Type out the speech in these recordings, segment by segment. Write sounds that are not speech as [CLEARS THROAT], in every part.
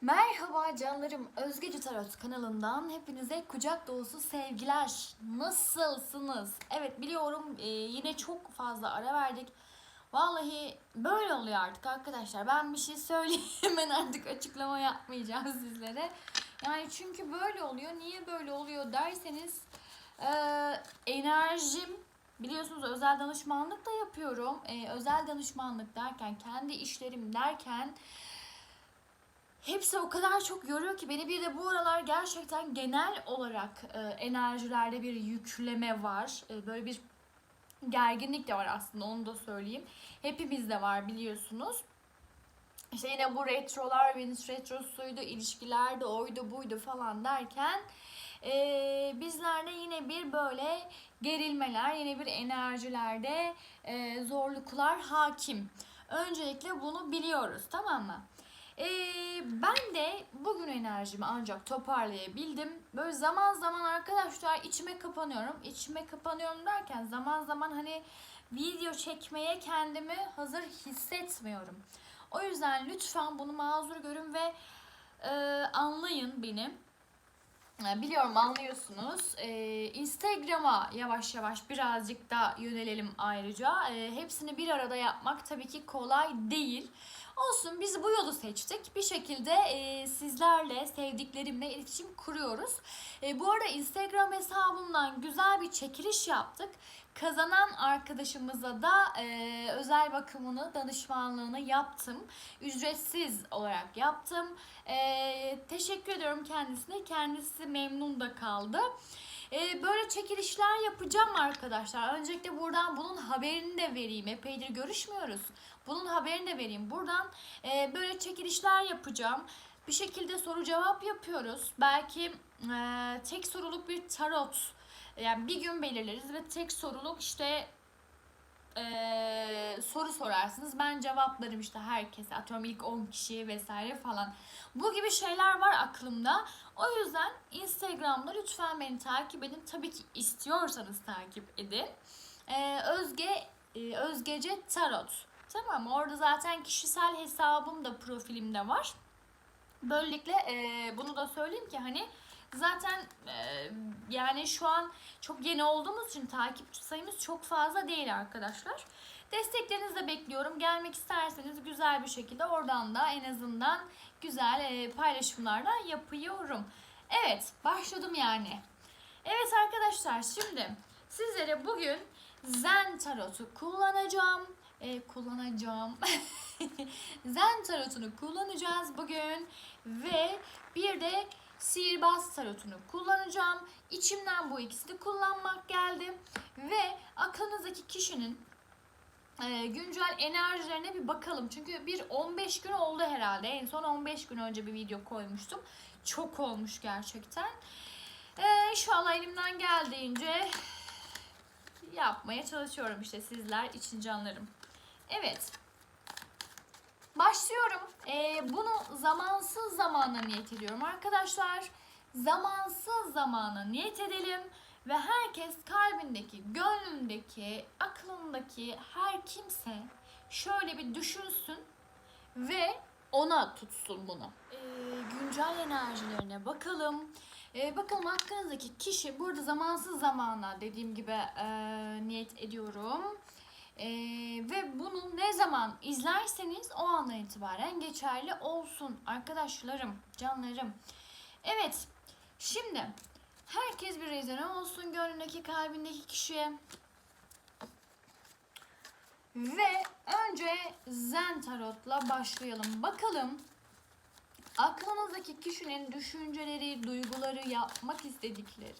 Merhaba canlarım. Özgeci Tarot kanalından hepinize kucak dolusu sevgiler. Nasılsınız? Evet biliyorum e, yine çok fazla ara verdik. Vallahi böyle oluyor artık arkadaşlar. Ben bir şey söyleyeyim [LAUGHS] hemen artık açıklama yapmayacağım sizlere. Yani çünkü böyle oluyor. Niye böyle oluyor derseniz e, enerjim biliyorsunuz özel danışmanlık da yapıyorum. E, özel danışmanlık derken kendi işlerim derken Hepsi o kadar çok yoruyor ki beni bir de bu aralar gerçekten genel olarak e, enerjilerde bir yükleme var. E, böyle bir gerginlik de var aslında onu da söyleyeyim. Hepimizde var biliyorsunuz. İşte yine bu retrolar, Venüs retrosuydu, ilişkilerde oydu buydu falan derken e, bizlerde yine bir böyle gerilmeler, yine bir enerjilerde e, zorluklar hakim. Öncelikle bunu biliyoruz tamam mı? Ee, ben de bugün enerjimi ancak toparlayabildim. Böyle zaman zaman arkadaşlar içime kapanıyorum. İçime kapanıyorum derken zaman zaman hani video çekmeye kendimi hazır hissetmiyorum. O yüzden lütfen bunu mazur görün ve e, anlayın beni. E, Biliyorum anlıyorsunuz. Ee, Instagram'a yavaş yavaş birazcık da yönelelim ayrıca. Ee, hepsini bir arada yapmak tabii ki kolay değil. Olsun biz bu yolu seçtik. Bir şekilde e, sizlerle, sevdiklerimle iletişim kuruyoruz. E, bu arada Instagram hesabımdan güzel bir çekiliş yaptık. Kazanan arkadaşımıza da e, özel bakımını, danışmanlığını yaptım. Ücretsiz olarak yaptım. E, teşekkür ediyorum kendisine. Kendisi memnun da kaldı. E, böyle çekilişler yapacağım arkadaşlar. Öncelikle buradan bunun haberini de vereyim. Epeydir görüşmüyoruz. Bunun haberini de vereyim. Buradan e, böyle çekilişler yapacağım. Bir şekilde soru cevap yapıyoruz. Belki e, tek soruluk bir tarot. Yani bir gün belirleriz ve tek soruluk işte e, soru sorarsınız. Ben cevaplarım işte herkese. Atıyorum ilk 10 kişiye vesaire falan. Bu gibi şeyler var aklımda. O yüzden Instagram'da lütfen beni takip edin. Tabii ki istiyorsanız takip edin. E, Özge e, Özgece Tarot. Tamam orada zaten kişisel hesabım da profilimde var. Böylelikle e, bunu da söyleyeyim ki hani zaten e, yani şu an çok yeni olduğumuz için takipçi sayımız çok fazla değil arkadaşlar. Desteklerinizi de bekliyorum. Gelmek isterseniz güzel bir şekilde oradan da en azından güzel e, paylaşımlar da yapıyorum. Evet başladım yani. Evet arkadaşlar şimdi sizlere bugün Zen Tarot'u kullanacağım. E, kullanacağım. [LAUGHS] Zen Tarot'unu kullanacağız bugün. Ve bir de Sihirbaz Tarot'unu kullanacağım. İçimden bu ikisini kullanmak geldi. Ve aklınızdaki kişinin e, güncel enerjilerine bir bakalım. Çünkü bir 15 gün oldu herhalde. En son 15 gün önce bir video koymuştum. Çok olmuş gerçekten. E, inşallah elimden geldiğince yapmaya çalışıyorum işte sizler için canlarım. Evet. Başlıyorum. Zamansız zamana niyet ediyorum arkadaşlar. Zamansız zamana niyet edelim. Ve herkes kalbindeki, gönlündeki, aklındaki her kimse şöyle bir düşünsün ve ona tutsun bunu. Ee, güncel enerjilerine bakalım. Ee, bakalım hakkınızdaki kişi burada zamansız zamana dediğim gibi e, niyet ediyorum. Ee, ve bunu ne zaman izlerseniz o andan itibaren geçerli olsun arkadaşlarım, canlarım. Evet, şimdi herkes bir rezone olsun gönlündeki, kalbindeki kişiye. Ve önce Zen Tarot'la başlayalım. Bakalım aklınızdaki kişinin düşünceleri, duyguları, yapmak istedikleri,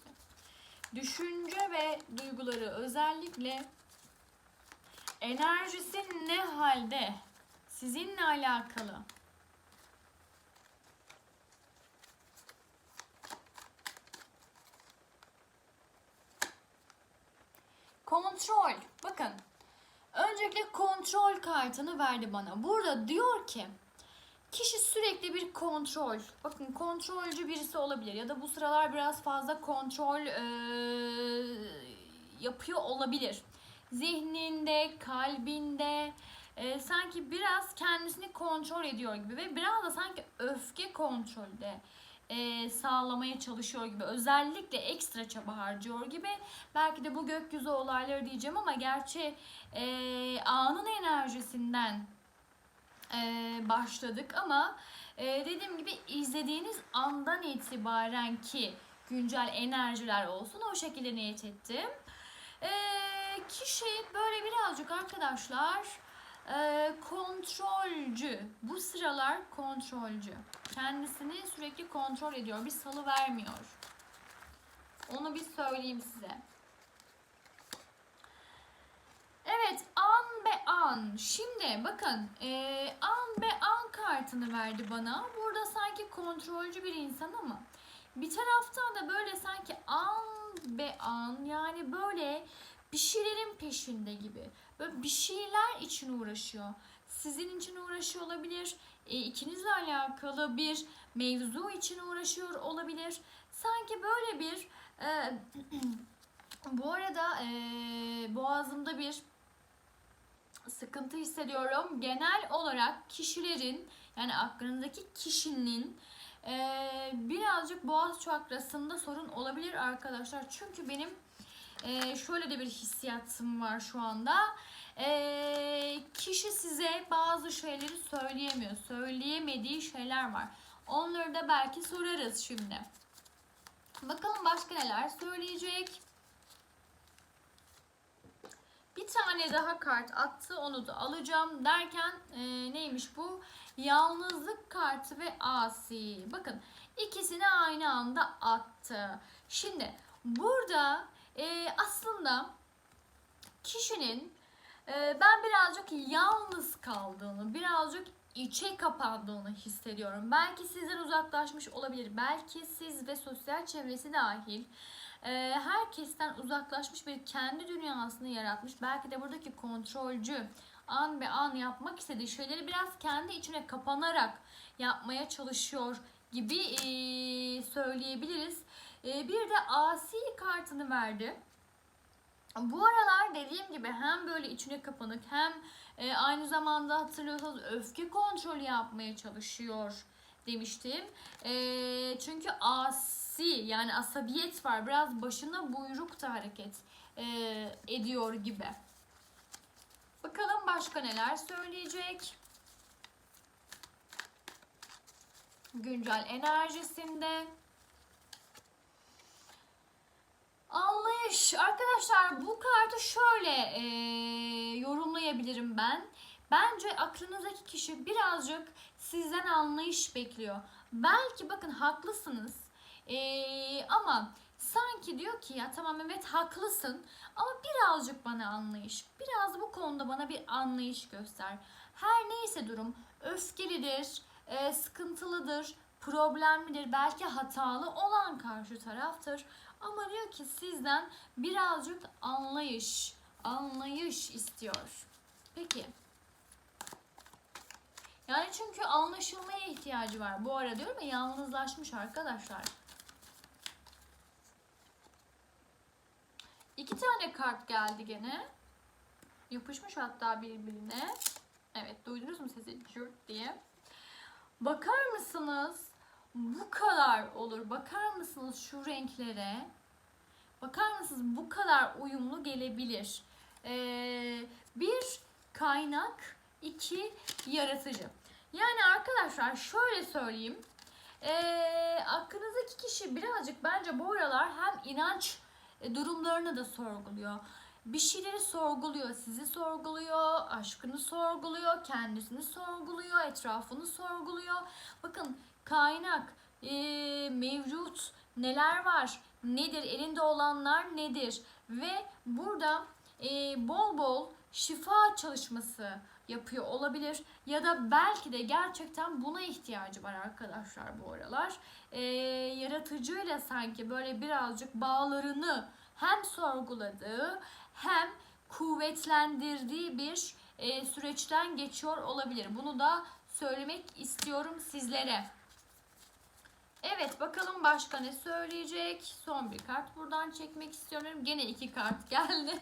düşünce ve duyguları özellikle enerjisi ne halde? Sizinle alakalı. Kontrol. Bakın. Öncelikle kontrol kartını verdi bana. Burada diyor ki kişi sürekli bir kontrol. Bakın kontrolcü birisi olabilir ya da bu sıralar biraz fazla kontrol eee, yapıyor olabilir zihninde, kalbinde e, sanki biraz kendisini kontrol ediyor gibi ve biraz da sanki öfke kontrolde e, sağlamaya çalışıyor gibi özellikle ekstra çaba harcıyor gibi belki de bu gökyüzü olayları diyeceğim ama gerçi e, anın enerjisinden e, başladık ama e, dediğim gibi izlediğiniz andan itibaren ki güncel enerjiler olsun o şekilde niyet ettim. E, kişi böyle birazcık arkadaşlar e, kontrolcü. Bu sıralar kontrolcü. Kendisini sürekli kontrol ediyor. Bir salı vermiyor. Onu bir söyleyeyim size. Evet an be an. Şimdi bakın e, an be an kartını verdi bana. Burada sanki kontrolcü bir insan ama bir taraftan da böyle sanki an be an yani böyle bir şeylerin peşinde gibi. Böyle bir şeyler için uğraşıyor. Sizin için uğraşıyor olabilir. E, ikinizle alakalı bir mevzu için uğraşıyor olabilir. Sanki böyle bir e, [CLEARS THROAT] bu arada e, boğazımda bir sıkıntı hissediyorum. Genel olarak kişilerin yani aklınızdaki kişinin e, birazcık boğaz çakrasında sorun olabilir arkadaşlar. Çünkü benim e, şöyle de bir hissiyatım var şu anda. E, kişi size bazı şeyleri söyleyemiyor. Söyleyemediği şeyler var. Onları da belki sorarız şimdi. Bakalım başka neler söyleyecek. Bir tane daha kart attı onu da alacağım derken e, neymiş bu? Yalnızlık kartı ve asi. Bakın ikisini aynı anda attı. Şimdi burada e, aslında kişinin e, ben birazcık yalnız kaldığını, birazcık içe kapandığını hissediyorum. Belki sizden uzaklaşmış olabilir. Belki siz ve sosyal çevresi dahil e, herkesten uzaklaşmış bir kendi dünyasını yaratmış. Belki de buradaki kontrolcü an be an yapmak istediği şeyleri biraz kendi içine kapanarak yapmaya çalışıyor gibi e, söyleyebiliriz. E, bir de asi kartını verdi. Bu aralar dediğim gibi hem böyle içine kapanık hem e, aynı zamanda hatırlıyorsanız öfke kontrolü yapmaya çalışıyor demiştim. E, çünkü asi yani asabiyet var. Biraz başına buyruk da hareket e, ediyor gibi. Bakalım başka neler söyleyecek. Güncel enerjisinde. Anlayış. Arkadaşlar bu kartı şöyle e, yorumlayabilirim ben. Bence aklınızdaki kişi birazcık sizden anlayış bekliyor. Belki bakın haklısınız. E, ama sanki diyor ki ya tamam evet haklısın ama birazcık bana anlayış. Biraz bu konuda bana bir anlayış göster. Her neyse durum öfkelidir, e, sıkıntılıdır, problemlidir, belki hatalı olan karşı taraftır. Ama diyor ki sizden birazcık anlayış, anlayış istiyor. Peki. Yani çünkü anlaşılmaya ihtiyacı var. Bu ara diyorum ya yalnızlaşmış arkadaşlar. İki tane kart geldi gene. Yapışmış hatta birbirine. Evet duydunuz mu sesi cürt diye. Bakar mısınız? Bu kadar olur. Bakar mısınız şu renklere? Bakar mısınız bu kadar uyumlu gelebilir. Ee, bir kaynak, iki yaratıcı. Yani arkadaşlar şöyle söyleyeyim. Ee, aklınızdaki kişi birazcık bence bu aralar hem inanç e, durumlarını da sorguluyor. Bir şeyleri sorguluyor, sizi sorguluyor, aşkını sorguluyor, kendisini sorguluyor, etrafını sorguluyor. Bakın kaynak, e, mevcut neler var, nedir, elinde olanlar nedir ve burada e, bol bol şifa çalışması yapıyor olabilir ya da belki de gerçekten buna ihtiyacı var arkadaşlar bu aralar. E, yaratıcıyla sanki böyle birazcık bağlarını hem sorguladığı hem kuvvetlendirdiği bir e, süreçten geçiyor olabilir. Bunu da söylemek istiyorum sizlere. Evet bakalım başka ne söyleyecek. Son bir kart buradan çekmek istiyorum. Gene iki kart geldi.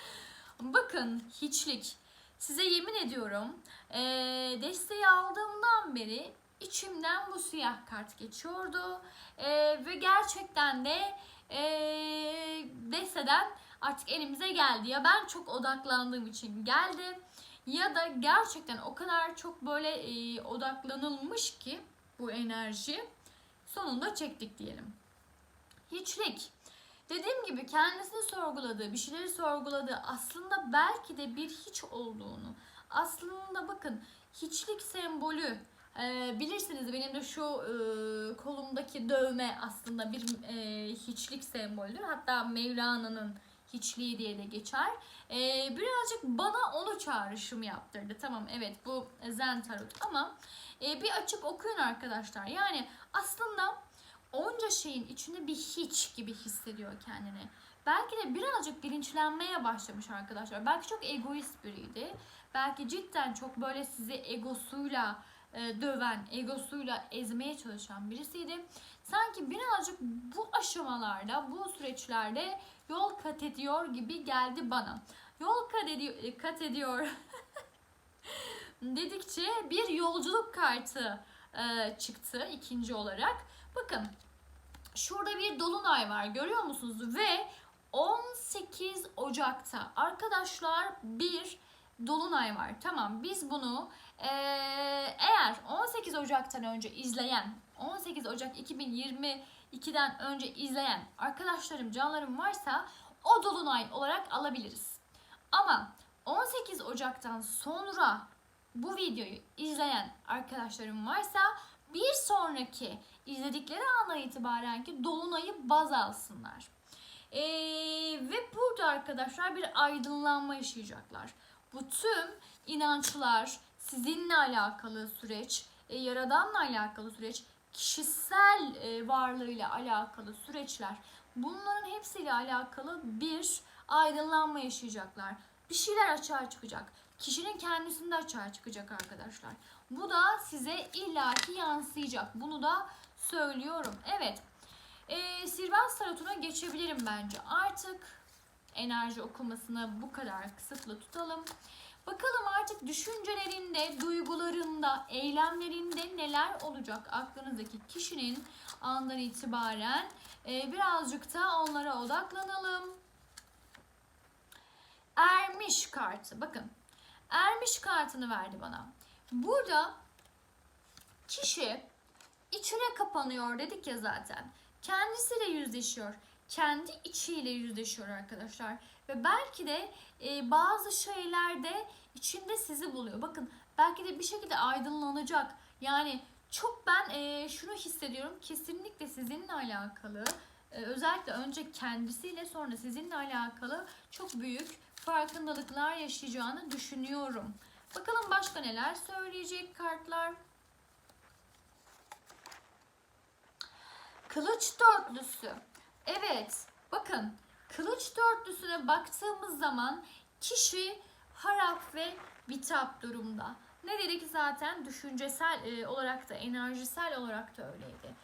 [LAUGHS] Bakın hiçlik. Size yemin ediyorum ee, desteği aldığımdan beri içimden bu siyah kart geçiyordu. Ee, ve gerçekten de ee, desteden artık elimize geldi. Ya ben çok odaklandığım için geldi ya da gerçekten o kadar çok böyle ee, odaklanılmış ki bu enerji sonunda çektik diyelim. Hiçlik. Dediğim gibi kendisini sorguladığı, bir şeyleri sorguladığı aslında belki de bir hiç olduğunu. Aslında bakın hiçlik sembolü e, bilirsiniz benim de şu e, kolumdaki dövme aslında bir e, hiçlik sembolüdür. Hatta Mevlana'nın hiçliği diye de geçer. E, birazcık bana onu çağrışım yaptırdı. Tamam evet bu Zen Tarot ama e, bir açıp okuyun arkadaşlar. Yani aslında onca şeyin içinde bir hiç gibi hissediyor kendini. Belki de birazcık bilinçlenmeye başlamış arkadaşlar. Belki çok egoist biriydi. Belki cidden çok böyle sizi egosuyla e, döven, egosuyla ezmeye çalışan birisiydi. Sanki birazcık bu aşamalarda, bu süreçlerde yol kat ediyor gibi geldi bana. Yol kat ediyor, kat ediyor [LAUGHS] dedikçe bir yolculuk kartı e, çıktı ikinci olarak. Bakın şurada bir dolunay var görüyor musunuz? Ve 18 Ocak'ta arkadaşlar bir dolunay var. Tamam biz bunu e, eğer 18 Ocak'tan önce izleyen 18 Ocak 2022'den önce izleyen arkadaşlarım canlarım varsa o dolunay olarak alabiliriz. Ama 18 Ocak'tan sonra bu videoyu izleyen arkadaşlarım varsa bir sonraki izledikleri andan itibaren ki dolunayı baz alsınlar. Ee, ve burada arkadaşlar bir aydınlanma yaşayacaklar. Bu tüm inançlar, sizinle alakalı süreç, e, yaradanla alakalı süreç, kişisel e, varlığıyla alakalı süreçler. Bunların hepsiyle alakalı bir aydınlanma yaşayacaklar. Bir şeyler açığa çıkacak. Kişinin kendisinde açığa çıkacak arkadaşlar. Bu da size illaki yansıyacak. Bunu da söylüyorum. Evet. E, Sirvans tarotuna geçebilirim bence. Artık enerji okumasını bu kadar kısıtlı tutalım. Bakalım artık düşüncelerinde, duygularında, eylemlerinde neler olacak aklınızdaki kişinin andan itibaren. E, birazcık da onlara odaklanalım. Ermiş kartı. Bakın. Ermiş kartını verdi bana. Burada kişi içine kapanıyor dedik ya zaten. Kendisiyle yüzleşiyor. Kendi içiyle yüzleşiyor arkadaşlar. Ve belki de e, bazı şeylerde içinde sizi buluyor. Bakın belki de bir şekilde aydınlanacak. Yani çok ben e, şunu hissediyorum. Kesinlikle sizinle alakalı. E, özellikle önce kendisiyle sonra sizinle alakalı çok büyük farkındalıklar yaşayacağını düşünüyorum. Bakalım başka neler söyleyecek kartlar. Kılıç dörtlüsü. Evet, bakın kılıç dörtlüsüne baktığımız zaman kişi harap ve bitap durumda. Ne dedik zaten düşüncesel e, olarak da enerjisel olarak da öyleydi.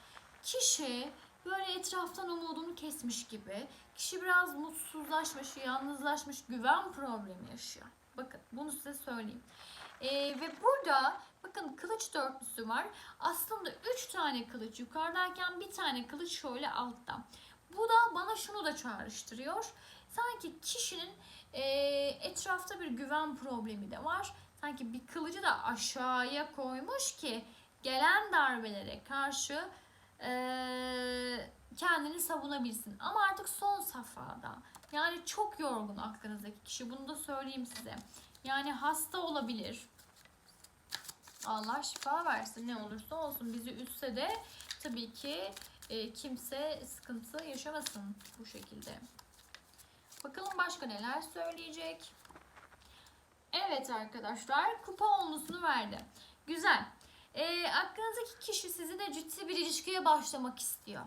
Kişi böyle etraftan umudunu kesmiş gibi. Kişi biraz mutsuzlaşmış, yalnızlaşmış, güven problemi yaşıyor. Bakın bunu size söyleyeyim. Ee, ve burada bakın kılıç dörtlüsü var. Aslında üç tane kılıç yukarıdayken bir tane kılıç şöyle altta. Bu da bana şunu da çağrıştırıyor. Sanki kişinin e, etrafta bir güven problemi de var. Sanki bir kılıcı da aşağıya koymuş ki gelen darbelere karşı e, kendini savunabilsin. Ama artık son safhada. Yani çok yorgun aklınızdaki kişi. Bunu da söyleyeyim size. Yani hasta olabilir. Allah şifa versin ne olursa olsun. Bizi ütse de tabii ki e, kimse sıkıntı yaşamasın bu şekilde. Bakalım başka neler söyleyecek. Evet arkadaşlar kupa onlusunu verdi. Güzel. E, aklınızdaki kişi sizinle ciddi bir ilişkiye başlamak istiyor.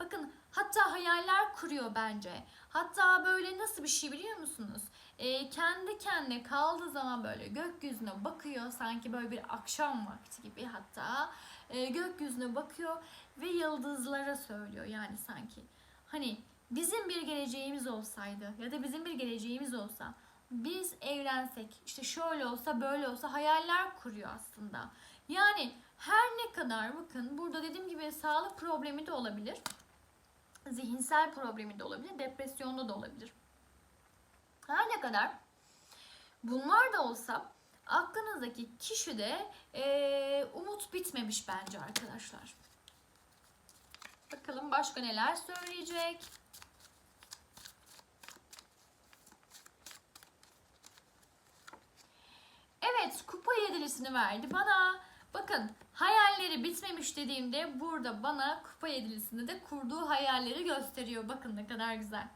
Bakın hatta hayaller kuruyor bence. Hatta böyle nasıl bir şey biliyor musunuz? E, kendi kendine kaldığı zaman böyle gökyüzüne bakıyor. Sanki böyle bir akşam vakti gibi hatta. E, gökyüzüne bakıyor ve yıldızlara söylüyor yani sanki. Hani bizim bir geleceğimiz olsaydı ya da bizim bir geleceğimiz olsa biz evlensek işte şöyle olsa böyle olsa hayaller kuruyor aslında. Yani Her ne kadar bakın burada dediğim gibi sağlık problemi de olabilir. Zihinsel problemi de olabilir. Depresyonda da olabilir. Her ne kadar bunlar da olsa aklınızdaki kişide eee, umut bitmemiş bence arkadaşlar. Bakalım başka neler söyleyecek. Evet kupa yedilisini verdi bana. Bakın hayalleri bitmemiş dediğimde burada bana kupa yedilisinde de kurduğu hayalleri gösteriyor. Bakın ne kadar güzel.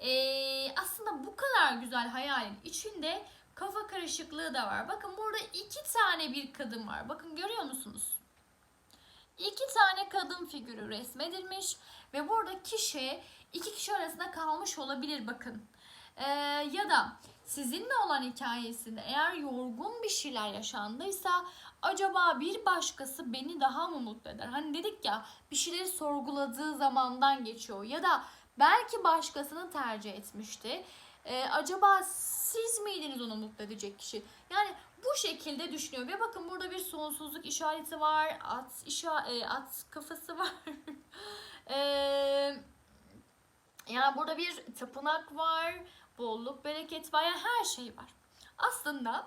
Ee, aslında bu kadar güzel hayalin içinde kafa karışıklığı da var. Bakın burada iki tane bir kadın var. Bakın görüyor musunuz? İki tane kadın figürü resmedilmiş ve burada kişi iki kişi arasında kalmış olabilir bakın. Ee, ya da sizinle olan hikayesinde eğer yorgun bir şeyler yaşandıysa acaba bir başkası beni daha mı mutlu eder? Hani dedik ya bir şeyleri sorguladığı zamandan geçiyor ya da belki başkasını tercih etmişti. Ee, acaba siz miydiniz onu mutlu edecek kişi? Yani bu şekilde düşünüyor ve bakın burada bir sonsuzluk işareti var, at işa e, at kafası var. Eee [LAUGHS] yani burada bir tapınak var, bolluk, bereket var, yani her şey var. Aslında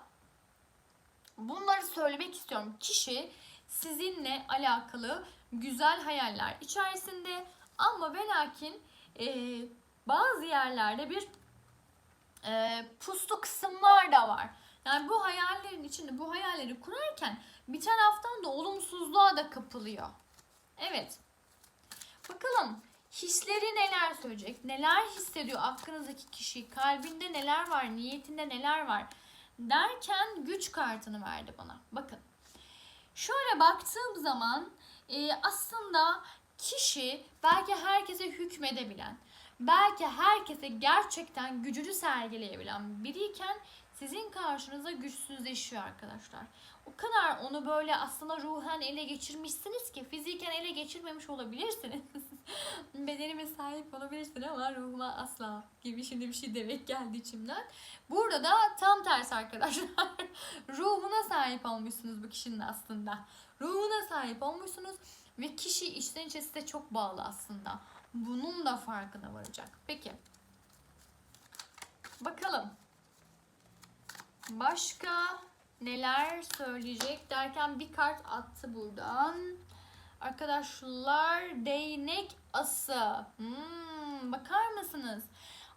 bunları söylemek istiyorum. Kişi sizinle alakalı güzel hayaller içerisinde ama ve lakin e, bazı yerlerde bir e, puslu kısımlar da var. Yani bu hayallerin içinde bu hayalleri kurarken bir taraftan da olumsuzluğa da kapılıyor. Evet. Bakalım hisleri neler söyleyecek? Neler hissediyor aklınızdaki kişi? Kalbinde neler var? Niyetinde neler var? Derken güç kartını verdi bana. Bakın. Şöyle baktığım zaman e, aslında kişi belki herkese hükmedebilen, belki herkese gerçekten gücünü sergileyebilen biriyken sizin karşınıza güçsüzleşiyor arkadaşlar. O kadar onu böyle aslında ruhen ele geçirmişsiniz ki fiziken ele geçirmemiş olabilirsiniz. [LAUGHS] Bedenime sahip olabilirsin ama ruhuma asla gibi şimdi bir şey demek geldi içimden. Burada da tam tersi arkadaşlar. [LAUGHS] Ruhuna sahip olmuşsunuz bu kişinin aslında. Ruhuna sahip olmuşsunuz ve kişi içten içe size çok bağlı aslında. Bunun da farkına varacak. Peki. Bakalım. Başka neler söyleyecek derken bir kart attı buradan. Arkadaşlar değnek ası. Hmm, bakar mısınız?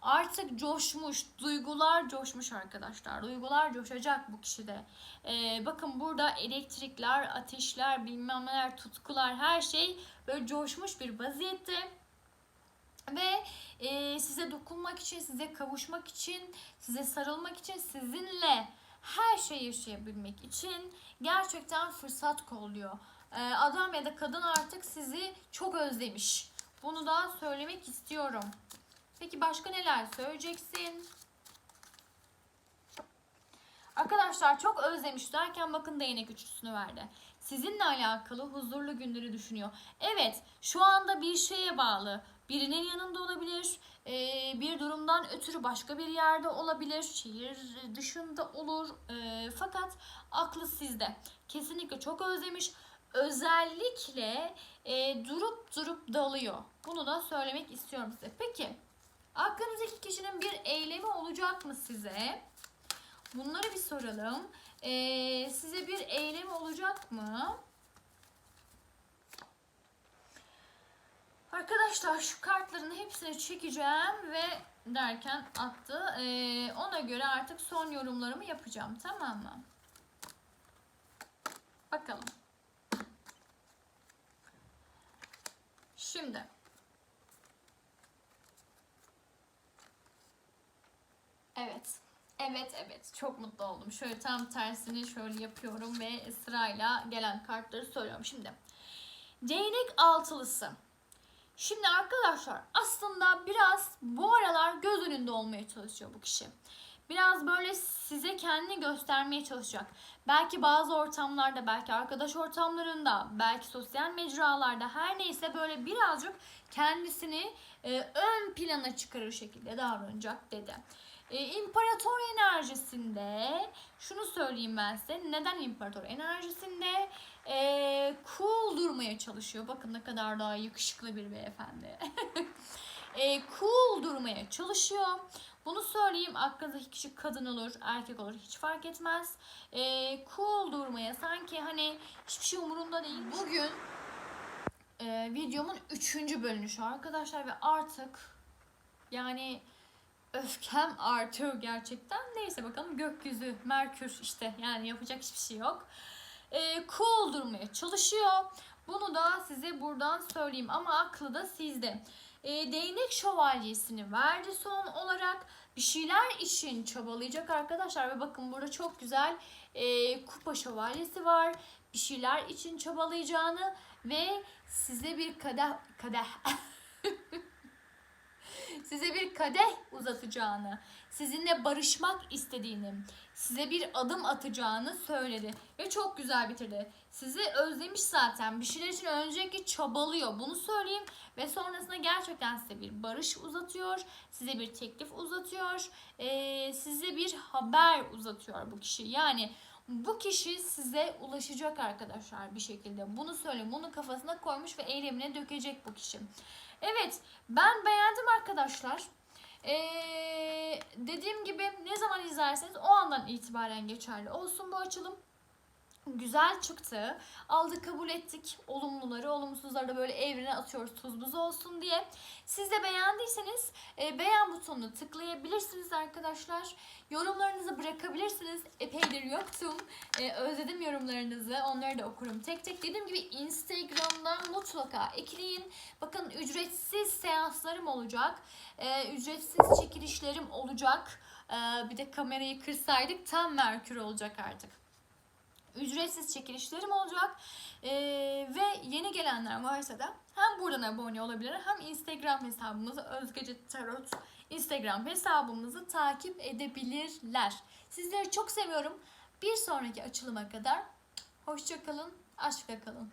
Artık coşmuş, duygular coşmuş arkadaşlar. Duygular coşacak bu kişide. Ee, bakın burada elektrikler, ateşler, bilmem neler, tutkular her şey böyle coşmuş bir vaziyette. Ve e, size dokunmak için, size kavuşmak için, size sarılmak için, sizinle her şeyi yaşayabilmek için gerçekten fırsat kolluyor. Ee, adam ya da kadın artık sizi çok özlemiş. Bunu da söylemek istiyorum. Peki başka neler söyleyeceksin? Arkadaşlar çok özlemiş derken bakın değnek üçlüsünü verdi. Sizinle alakalı huzurlu günleri düşünüyor. Evet şu anda bir şeye bağlı. Birinin yanında olabilir. ee, bir durumdan ötürü başka bir yerde olabilir. Şehir dışında olur. Ee, fakat aklı sizde. Kesinlikle çok özlemiş. Özellikle e, durup durup dalıyor. Bunu da söylemek istiyorum size. Peki aklınızdaki kişinin bir eylemi olacak mı size? Bunları bir soralım. Ee, size bir eylem olacak mı? Arkadaşlar şu kartların hepsini çekeceğim ve derken attı. Ee, ona göre artık son yorumlarımı yapacağım. Tamam mı? Bakalım. Şimdi. Evet. Evet evet çok mutlu oldum. Şöyle tam tersini şöyle yapıyorum ve sırayla gelen kartları söylüyorum. Şimdi değnek altılısı. Şimdi arkadaşlar aslında biraz bu aralar göz önünde olmaya çalışıyor bu kişi. Biraz böyle size kendini göstermeye çalışacak. Belki bazı ortamlarda, belki arkadaş ortamlarında, belki sosyal mecralarda her neyse böyle birazcık kendisini e, ön plana çıkarır şekilde davranacak dedi. E, imparator enerjisinde şunu söyleyeyim ben size. Neden imparator enerjisinde? E, cool durmaya çalışıyor. Bakın ne kadar daha yakışıklı bir beyefendi. [LAUGHS] e, cool durmaya çalışıyor. Bunu söyleyeyim aklınızdaki kişi kadın olur, erkek olur hiç fark etmez. E, cool durmaya sanki hani hiçbir şey umurunda değil. Bugün e, videomun üçüncü bölünüşü arkadaşlar ve artık yani öfkem artıyor gerçekten. Neyse bakalım gökyüzü, Merkür işte yani yapacak hiçbir şey yok. E, cool durmaya çalışıyor. Bunu da size buradan söyleyeyim ama aklı da sizde. E, değnek şövalyesini verdi son olarak. Bir şeyler için çabalayacak arkadaşlar ve bakın burada çok güzel e, kupa şövalyesi var. Bir şeyler için çabalayacağını ve size bir kadeh kadeh [LAUGHS] size bir kadeh uzatacağını, sizinle barışmak istediğini, size bir adım atacağını söyledi ve çok güzel bitirdi. Sizi özlemiş zaten. Bir şeyler için öncelikle çabalıyor. Bunu söyleyeyim ve sonrasında gerçekten size bir barış uzatıyor, size bir teklif uzatıyor, ee, size bir haber uzatıyor bu kişi. Yani bu kişi size ulaşacak arkadaşlar bir şekilde. Bunu söyleyeyim. Bunu kafasına koymuş ve eylemine dökecek bu kişi. Evet ben beğendim arkadaşlar. Ee, dediğim gibi ne zaman izlerseniz o andan itibaren geçerli olsun bu açılım. Güzel çıktı. Aldık kabul ettik. Olumluları, olumsuzları da böyle evrene atıyoruz tuz buz olsun diye. Siz de beğendiyseniz e, beğen butonuna tıklayabilirsiniz arkadaşlar. Yorumlarınızı bırakabilirsiniz. Epeydir yoktum. E, özledim yorumlarınızı. Onları da okurum tek tek. Dediğim gibi Instagram'dan mutlaka ekleyin. Bakın ücretsiz seanslarım olacak. E, ücretsiz çekilişlerim olacak. E, bir de kamerayı kırsaydık tam Merkür olacak artık ücretsiz çekilişlerim olacak. Ee, ve yeni gelenler varsa da hem buradan abone olabilir hem Instagram hesabımızı Özgece Tarot Instagram hesabımızı takip edebilirler. Sizleri çok seviyorum. Bir sonraki açılıma kadar hoşçakalın, aşkla kalın.